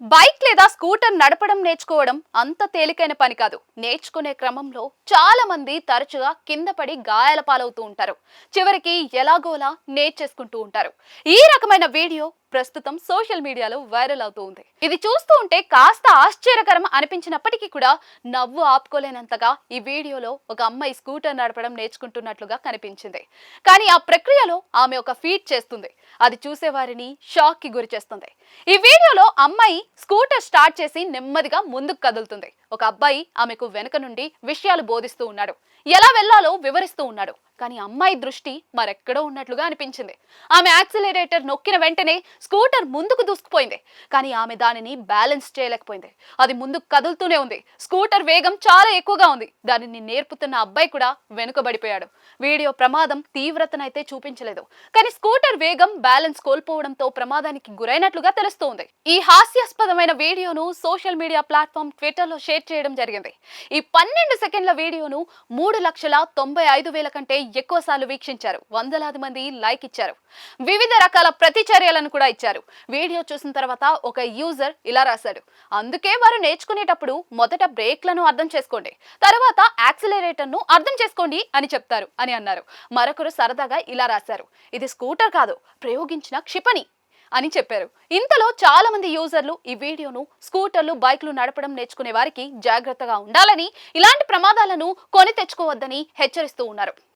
Bike లేదా scooter నడపడం నేర్చుకోవడం అంత తేలికైన పని కాదు. నేర్చుకునే క్రమంలో చాలా మంది తరచుగా కింద పడి గాయాల పాలవుతూ ఉంటారు. చివరికి ఎలాగోలా నేర్చేసుకుంటూ ఉంటారు. ఈ రకమైన వీడియో ప్రస్తుతం సోషల్ మీడియాలో వైరల్ అవుతూ ఉంది. ఇది చూస్తూ ఉంటే కాస్త ఆశ్చర్యకరం అనిపించినప్పటికీ కూడా నవ్వు ఆపుకోలేనంతగా ఈ వీడియోలో ఒక అమ్మాయి స్కూటర్ నడపడం నేర్చుకుంటున్నట్లుగా కనిపించింది. కానీ ఆ ప్రక్రియలో ఆమె ఒక ఫీట్ చేస్తుంది. అది చూసేవారిని షాక్కి గురి చేస్తుంది. ఈ వీడియోలో అమ్మాయి స్కూటర్ స్టార్ట్ చేసి నెమ్మదిగా ముందుకు కదులుతుంది. ఒక అబ్బాయి ఆమెకు వెనుక నుండి విషయాలు బోధిస్తూ ఉన్నాడు. ఎలా వెళ్ళాలో వివరిస్తూ ఉన్నాడు. కానీ అమ్మాయి దృష్టి మరెక్కడో ఉన్నట్లుగా అనిపించింది. ఆమె యాక్సిలరేటర్ నొక్కిన వెంటనే స్కూటర్ ముందుకు దూసుకుపోయింది. కానీ ఆమె దానిని బ్యాలెన్స్ చేయలేకపోయింది. అది ముందుకు కదులుతూనే ఉంది. స్కూటర్ వేగం చాలా ఎక్కువగా ఉంది. దానిని నేర్పుతున్న అబ్బాయి కూడా వెనుకబడిపోయాడు. వీడియో ప్రమాదం తీవ్రతనైతే చూపించలేదు. కానీ స్కూటర్ వేగం బ్యాలెన్స్ కోల్పోవడంతో ప్రమాదానికి గురైనట్లుగా తెలుస్తోంది. ఈ హాస్యాస్పదమైన వీడియోను సోషల్ మీడియా ప్లాట్ఫామ్ ట్విట్టర్లో షేర్ చేయడం జరిగింది. ఈ పన్నెండు సెకండ్ల వీడియోను మూడు లక్షల తొంభై ఐదు వేల కంటే ఎక్కువ సార్లు వీక్షించారు. వందలాది మంది లైక్ ఇచ్చారు. వివిధ రకాల ప్రతిచర్యలను కూడా ఇచ్చారు. వీడియో చూసిన తర్వాత ఒక యూజర్ ఇలా రాశాడు. అందుకే వారు నేర్చుకునేటప్పుడు మొదట బ్రేక్లను అర్థం చేసుకోండి. తర్వాత యాక్సిలరేటర్ను అర్థం చేసుకోండి అని చెప్తారు అని అన్నారు. మరొకరు సరదాగా ఇలా రాశారు. ఇది స్కూటర్ కాదు. ప్రయోగించిన క్షిపణి అని చెప్పారు. ఇంతలో చాలా మంది యూజర్లు ఈ వీడియోను స్కూటర్లు బైక్లు నడపడం నేర్చుకునే వారికి జాగ్రత్తగా ఉండాలని ఇలాంటి ప్రమాదాలను కొని తెచ్చుకోవద్దని హెచ్చరిస్తూ ఉన్నారు.